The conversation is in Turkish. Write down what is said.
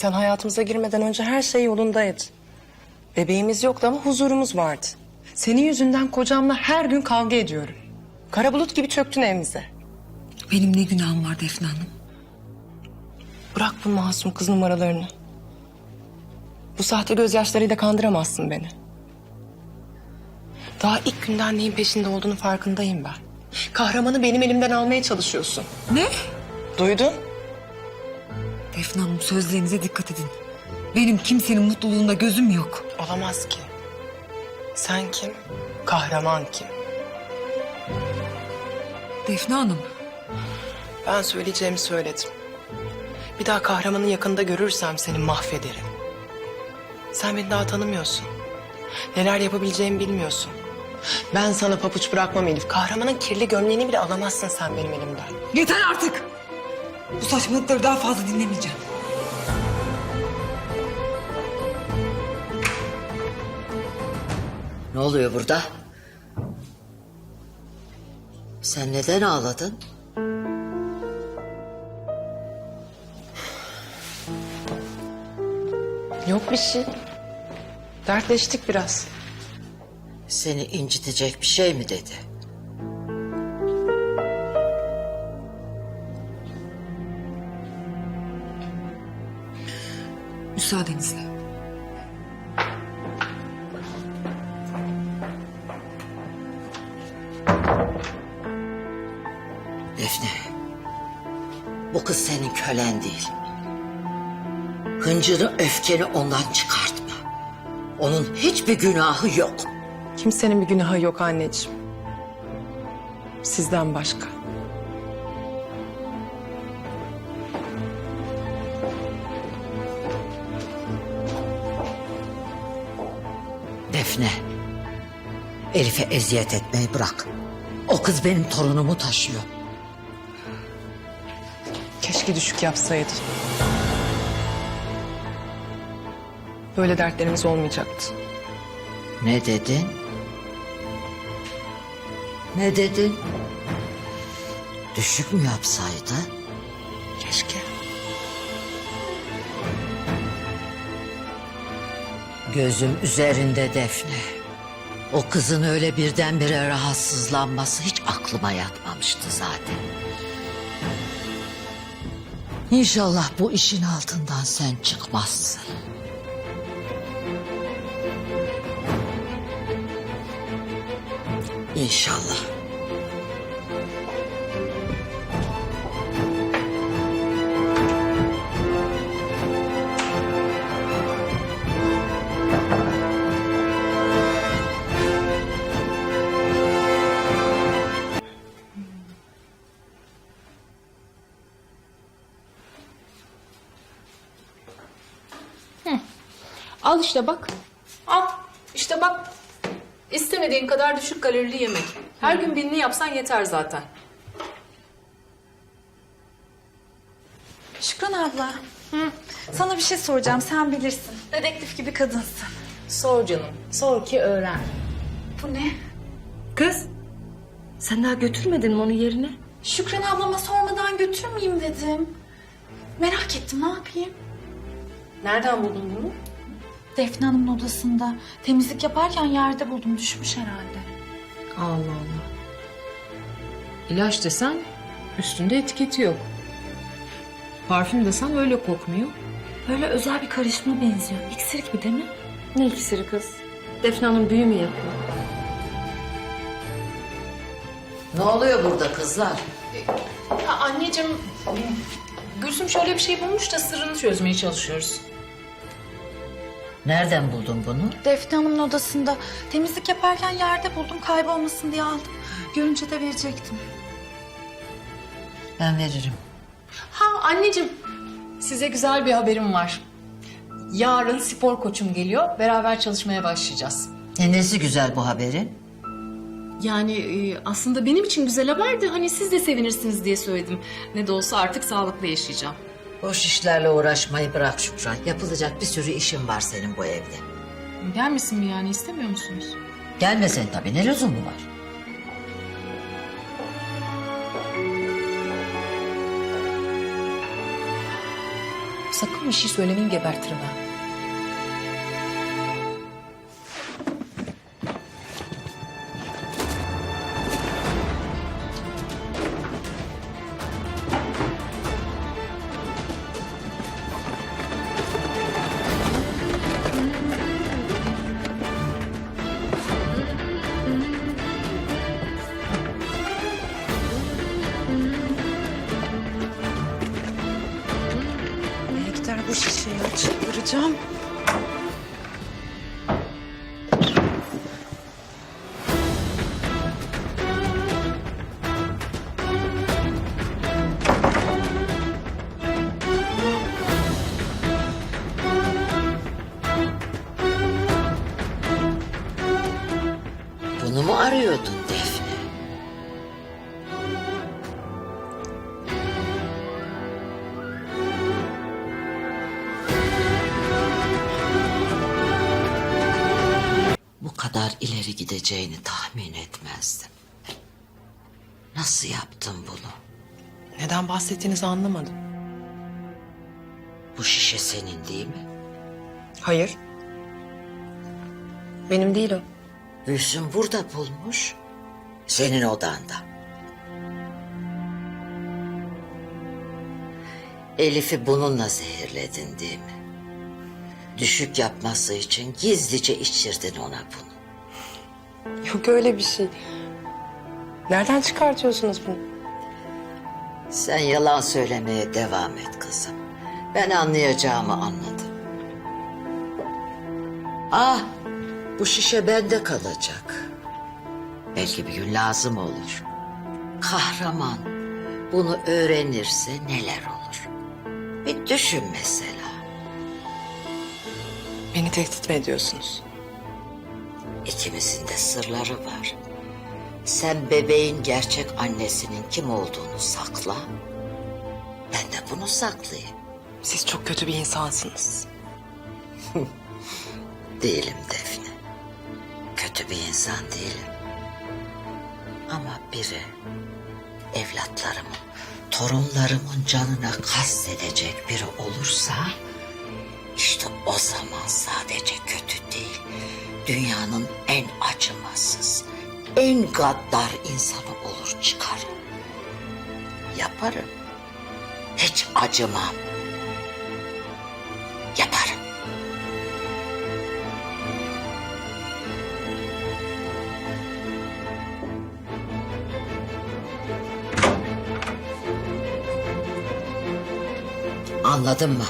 Sen hayatımıza girmeden önce her şey yolundaydı. Bebeğimiz yoktu ama huzurumuz vardı. Senin yüzünden kocamla her gün kavga ediyorum. Kara bulut gibi çöktün evimize. Benim ne günahım var Defne Hanım? Bırak bu masum kız numaralarını. Bu sahte gözyaşlarıyla kandıramazsın beni. Daha ilk günden neyin peşinde olduğunu farkındayım ben. Kahramanı benim elimden almaya çalışıyorsun. Ne? Duydun? Defne Hanım sözlerinize dikkat edin. Benim kimsenin mutluluğunda gözüm yok. Olamaz ki. Sen kim? Kahraman kim? Defne Hanım. Ben söyleyeceğimi söyledim. Bir daha kahramanı yakında görürsem seni mahvederim. Sen beni daha tanımıyorsun. Neler yapabileceğimi bilmiyorsun. Ben sana papuç bırakmam Elif. Kahramanın kirli gömleğini bile alamazsın sen benim elimden. Yeter artık. Bu saçmalıkları daha fazla dinlemeyeceğim. Ne oluyor burada? Sen neden ağladın? Yok bir şey. Dertleştik biraz. Seni incitecek bir şey mi dedi? Müsaadenizle. Defne. Bu kız senin kölen değil. Hıncını, öfkeni ondan çıkartma. Onun hiçbir günahı yok. Kimsenin bir günahı yok anneciğim. Sizden başka. Defne. Elif'e eziyet etmeyi bırak. O kız benim torunumu taşıyor. Keşke düşük yapsaydın. Böyle dertlerimiz olmayacaktı. Ne dedin? Ne dedin? Düşük mü yapsaydı? Gözüm üzerinde Defne. O kızın öyle birdenbire rahatsızlanması hiç aklıma yatmamıştı zaten. İnşallah bu işin altından sen çıkmazsın. İnşallah. Al işte bak. Al işte bak. İstemediğin kadar düşük kalorili yemek. Her gün birini yapsan yeter zaten. Şükran abla. Sana bir şey soracağım sen bilirsin. Dedektif gibi kadınsın. Sor canım. Sor ki öğren. Bu ne? Kız, sen daha götürmedin mi onu yerine? Şükran ablama sormadan götürmeyeyim dedim. Merak ettim ne yapayım? Nereden buldun bunu? Defne Hanım'ın odasında temizlik yaparken yerde buldum düşmüş herhalde. Allah Allah. İlaç desen üstünde etiketi yok. Parfüm desen öyle kokmuyor. Böyle özel bir karışıma benziyor. İksir gibi değil mi? Ne iksiri kız? Defne Hanım büyü mü yapıyor? Ne oluyor burada kızlar? Ya anneciğim Gülsüm şöyle bir şey bulmuş da sırrını çözmeye çalışıyoruz. Nereden buldun bunu? Defne Hanım'ın odasında temizlik yaparken yerde buldum kaybolmasın diye aldım. Görünce de verecektim. Ben veririm. Ha anneciğim size güzel bir haberim var. Yarın spor koçum geliyor. Beraber çalışmaya başlayacağız. E nesi güzel bu haberin? Yani e, aslında benim için güzel haberdi. Hani siz de sevinirsiniz diye söyledim. Ne de olsa artık sağlıklı yaşayacağım. Boş işlerle uğraşmayı bırak Şükran. Yapılacak bir sürü işin var senin bu evde. Gelmesin mi yani istemiyor musunuz? Gelmesen tabii ne lüzumu var? sakın bir şey söylemeyeyim gebertirim ha. Nereye gider bu şişe ya? Çıldıracağım. Bunu mu arıyordun Defne? Kadar ileri gideceğini tahmin etmezdim. Nasıl yaptın bunu? Neden bahsettiğinizi anlamadım. Bu şişe senin değil mi? Hayır. Benim değil o. Gülsüm burada bulmuş. Senin odanda. Elif'i bununla zehirledin değil mi? Düşük yapması için gizlice içirdin ona bunu. Yok öyle bir şey. Nereden çıkartıyorsunuz bunu? Sen yalan söylemeye devam et kızım. Ben anlayacağımı anladım. Ah, bu şişe bende kalacak. Belki bir gün lazım olur. Kahraman bunu öğrenirse neler olur? Bir düşün mesela. Beni tehdit mi ediyorsunuz? İkimizin de sırları var. Sen bebeğin gerçek annesinin kim olduğunu sakla. Ben de bunu saklayayım. Siz çok kötü bir insansınız. Değilim Defne. Kötü bir insan değilim. Ama biri evlatlarımın, torunlarımın canına kastedecek biri olursa... ...işte o zaman sadece kötü değil, dünyanın en acımasız, en gaddar insanı olur çıkarım. Yaparım. Hiç acımam. Yaparım. Anladın mı?